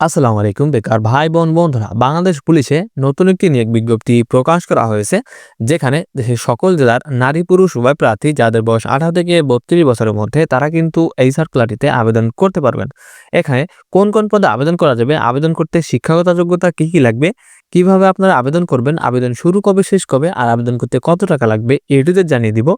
আসসালামু আলাইকুম বেকার ভাই, বোন, বন্ধুরা। বাংলাদেশ পুলিশে নতুন একটি নিয়োগ বিজ্ঞপ্তি প্রকাশ করা হয়েছে, যেখানে দেশের সকল জেলার নারী পুরুষ উভয় প্রার্থী যাদের বয়স আঠারো থেকে বত্রিশ বছরের মধ্যে তারা কিন্তু এই সার্কুলারটিতে আবেদন করতে পারবেন। এখানে কোন কোন পদে আবেদন করা যাবে, আবেদন করতে শিক্ষাগত যোগ্যতা কী কী লাগবে কীভাবে আপনারা আবেদন করবেন, আবেদন শুরু কবে, শেষ কবে, আর আবেদন করতে কত টাকা লাগবে এটিতে জানিয়ে দিব।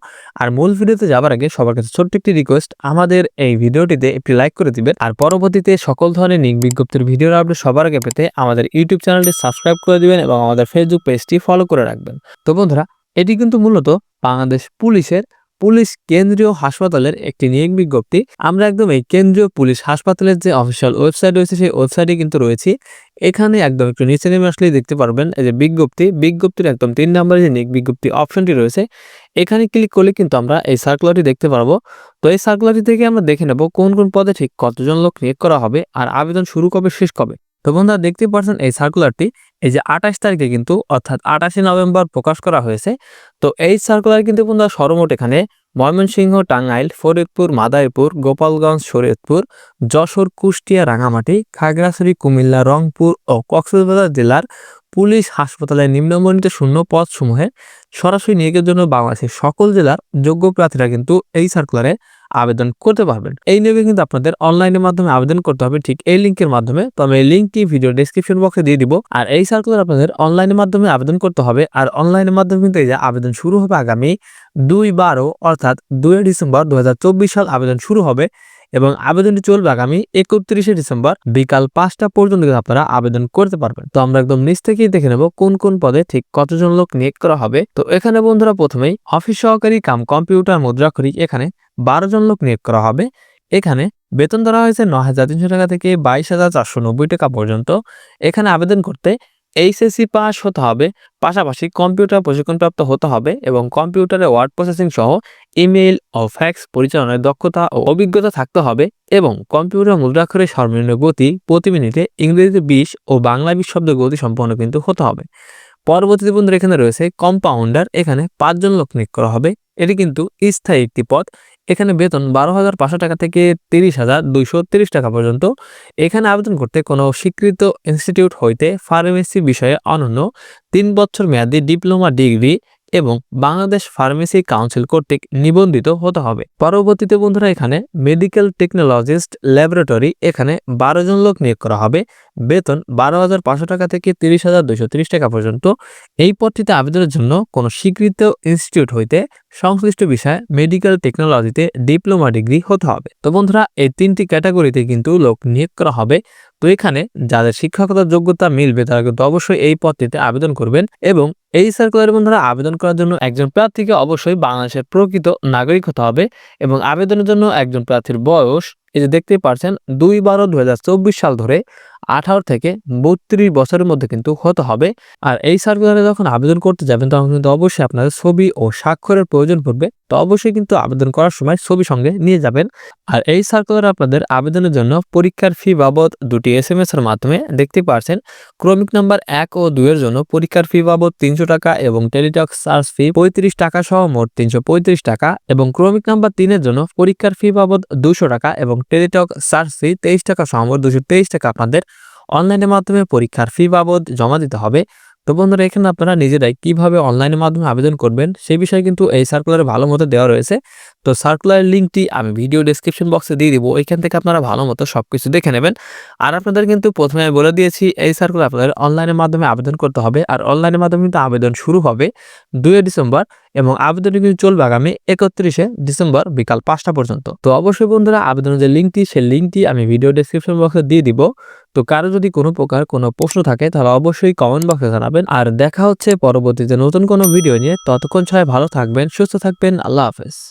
আর মূল ভিডিওতে যাবার আগে সবার কাছে ছোট্ট একটি রিকোয়েস্ট আমাদের এই ভিডিওটিতে একটি লাইক করে দিবেন। আর পরবর্তীতে সকল ধরনের নিক বিজ্ঞপ্তির ভিডিওর আপডেট সবার আগে পেতে আমাদের ইউটিউব চ্যানেলটি সাবস্ক্রাইব করে দিবেন এবং আমাদের ফেসবুক পেজটি ফলো করে রাখবেন। তো বন্ধুরা, এটি কিন্তু মূলত বাংলাদেশ পুলিশের পুলিশ কেন্দ্রীয় হাসপাতালের একটি নিয়োগ বিজ্ঞপ্তি। আমরা একদম এই কেন্দ্রীয় পুলিশ হাসপাতালের যে অফিসিয়াল ওয়েবসাইট রয়েছে, সেই ওয়েবসাইটে কিন্তু রয়েছি। এখানে একদম একটু নিচে নেমে আসলেই দেখতে পারবেন এই যে বিজ্ঞপ্তি। বিজ্ঞপ্তির একদম তিন নম্বরে যে নিয়োগ বিজ্ঞপ্তি অপশনটি রয়েছে, এখানে ক্লিক করলে কিন্তু আমরা এই সার্কুলারটি দেখতে পারব। তো এই সার্কুলারটি থেকে আমরা দেখে নেব কোন কোন পদে ঠিক কতজন লোক নিয়োগ করা হবে, আর আবেদন শুরু কবে, শেষ কবে। তো বন্ধুরা দেখতে পাচ্ছেন এই সার্কুলারটি এই যে আঠাশ তারিখে কিন্তু অর্থাৎ আঠাশে নভেম্বর প্রকাশ করা হয়েছে। তো এই সার্কুলার কিন্তু বন্ধুরা সর্বমোট এখানে ময়মনসিংহ, টাঙ্গাইল, ফরিদপুর মাদাইপুর গোপালগঞ্জ, শরীয়তপুর, যশোর, কুষ্টিয়া রাঙামাটি খাগড়াছড়ি, কুমিল্লা, রংপুর ও কক্সবাজার জেলার পুলিশ হাসপাতালের নিম্নবর্ণিত শূন্য পদসমূহে সরাসরি নিয়োগের জন্য বাংলাদেশের সকল জেলার যোগ্য প্রার্থীরা কিন্তু এই সার্কুলারে আবেদন করতে পারবেন। এই নিয়োগে কিন্তু আপনাদের অনলাইনের মাধ্যমে আবেদন করতে হবে, ঠিক এই লিঙ্কের মাধ্যমে। তো আমি এই লিঙ্কটি ভিডিও ডিসক্রিপশন বক্সে দিয়ে দিব। আর এই সার্কুলার আপনাদের অনলাইনের মাধ্যমে আবেদন করতে হবে। আর অনলাইনের মাধ্যমে কিন্তু এই যে আবেদন শুরু হবে আগামী দুই বারো, অর্থাৎ দুই ডিসেম্বর দুই হাজার চব্বিশ সাল আবেদন শুরু হবে। এবং আবেদনটি চলবে আগামী একত্রিশে ডিসেম্বর বিকাল পাঁচটা পর্যন্ত আপনারা আবেদন করতে পারবেন। তো আমরা একদম নিচ থেকেই দেখে নেব কোন কোন পদে ঠিক কতজন লোক নিয়োগ করা হবে। তো এখানে বন্ধুরা প্রথমেই অফিস সহকারী কাম কম্পিউটার মুদ্রাক্ষরী এখানে বারো জন লোক নিয়োগ করা হবে। এখানে বেতন ধরা হয়েছে ন হাজার তিনশো টাকা থেকে বাইশ হাজার চারশো নব্বই টাকা পর্যন্ত। এখানে আবেদন করতে এইচএসসি পাস হতে হবে, পাশাপাশি কম্পিউটার প্রশিক্ষণপ্রাপ্ত হতে হবে এবং কম্পিউটারে ওয়ার্ড প্রসেসিং সহ ইমেইল ও ফ্যাক্স পরিচালনায় দক্ষতা ও অভিজ্ঞতা থাকতে হবে এবং কম্পিউটার মুদ্রাক্ষরের সর্বনিম্ন গতি প্রতি মিনিটে ইংরেজিতে বিশ ও বাংলা বিশ শব্দ গতি সম্পন্ন কিন্তু হতে হবে। পরবর্তীতে বন্ধুরা এখানে রয়েছে কম্পাউন্ডার এখানে পাঁচজন লোক নিয়োগ করা হবে। এটি কিন্তু স্থায়ী একটি পদ। এখানে বেতন বারো হাজার পাঁচশো টাকা থেকে তিরিশ হাজার দুইশো তিরিশ টাকা পর্যন্ত। এখানে আবেদন করতে কোনো স্বীকৃত ইনস্টিটিউট হইতে ফার্মেসি বিষয়ে অনন্য তিন বছর মেয়াদী ডিপ্লোমা ডিগ্রি এবং বাংলাদেশ ফার্মেসি কাউন্সিল কর্তৃক নিবন্ধিত হতে হবে। পরবর্তীতে বন্ধুরা এখানে মেডিকেল টেকনোলজিস্ট ল্যাবরেটরি এখানে বারো জন লোক নিয়োগ করা হবে। বেতন বারো হাজার পাঁচশো টাকা থেকে তিরিশ হাজার দুইশো তিরিশ টাকা পর্যন্ত। এই পদটিতে আবেদনের জন্য কোনো স্বীকৃত ইনস্টিটিউট হইতে সংশ্লিষ্ট বিষয়ে মেডিকেল টেকনোলজিতে ডিপ্লোমা ডিগ্রি হতে হবে। তো বন্ধুরা, এই তিনটি ক্যাটাগরিতে কিন্তু লোক নিয়োগ করা হবে। তো এখানে যাদের শিক্ষকতার যোগ্যতা মিলবে তারা কিন্তু অবশ্যই এই পদটিতে আবেদন করবেন এবং এই সার্কুলারের বন্ধুরা আবেদন করার জন্য একজন প্রার্থীকে অবশ্যই বাংলাদেশের প্রকৃত নাগরিক হতে হবে এবং আবেদনের জন্য একজন প্রার্থীর বয়স, এই যে দেখতেই পারছেন, দুই বারো দু সাল ধরে আঠারো থেকে বত্রিশ বছরের মধ্যে কিন্তু হতে হবে। আর এই সার্কুলারে যখন আবেদন করতে যাবেন, তখন কিন্তু অবশ্যই আপনাদের ছবি ও স্বাক্ষরের প্রয়োজন পড়বে। তো অবশ্যই কিন্তু আবেদন করার সময় ছবি সঙ্গে নিয়ে যাবেন। আর এই সার্কুলার আপনাদের আবেদনের জন্য পরীক্ষার ফি বাবদ দুটি এস এম এর মাধ্যমে দেখতে পারছেন। ক্রমিক নাম্বার এক ও দুইয়ের জন্য পরীক্ষার ফি বাবদ তিনশো টাকা এবং টেলিটক চার্জ ফি পঁয়ত্রিশ টাকা সহ মোট তিনশো পঁয়ত্রিশ টাকা। এবং ক্রমিক নাম্বার তিনের জন্য পরীক্ষার ফি বাবদ দুশো টাকা এবং টেলিটক চার্জ ফি তেইশ টাকা সহ মোট দুশো তেইশ টাকা আপনাদের অনলাইনের মাধ্যমে পরীক্ষার ফি বাবদ জমা দিতে হবে। তো বন্ধুরা, এখানে আপনারা নিজেরাই কীভাবে অনলাইনের মাধ্যমে আবেদন করবেন, সেই বিষয়ে কিন্তু এই সার্কুলারে ভালো মতো দেওয়া রয়েছে। তো সার্কুলার লিঙ্কটি আমি ভিডিও ডিসক্রিপশন বক্সে দিয়ে দিব, ওইখান থেকে আপনারা ভালো মতো সব কিছু দেখে নেবেন। আর আপনাদের কিন্তু প্রথমে আমি বলে দিয়েছি, এই সার্কুলার আপনাদের অনলাইনের মাধ্যমে আবেদন করতে হবে। আর অনলাইনের মাধ্যমে কিন্তু আবেদন শুরু হবে দুই ডিসেম্বর। এবং আবেদন কিন্তু চলবে আগামী একত্রিশে ডিসেম্বর বিকাল পাঁচটা পর্যন্ত। তো অবশ্যই বন্ধুরা আবেদনের যে লিঙ্কটি, সেই লিঙ্কটি আমি ভিডিও ডিসক্রিপশন বক্সে দিয়ে দিব। তো কারও যদি কোনো প্রকার কোনো প্রশ্ন থাকে, তাহলে অবশ্যই কমেন্ট বক্সে জানাবেন। আর দেখা হচ্ছে পরবর্তীতে নতুন কোনো ভিডিও নিয়ে। ততক্ষণ সবাই ভালো থাকবেন, সুস্থ থাকবেন। আল্লাহ হাফেজ।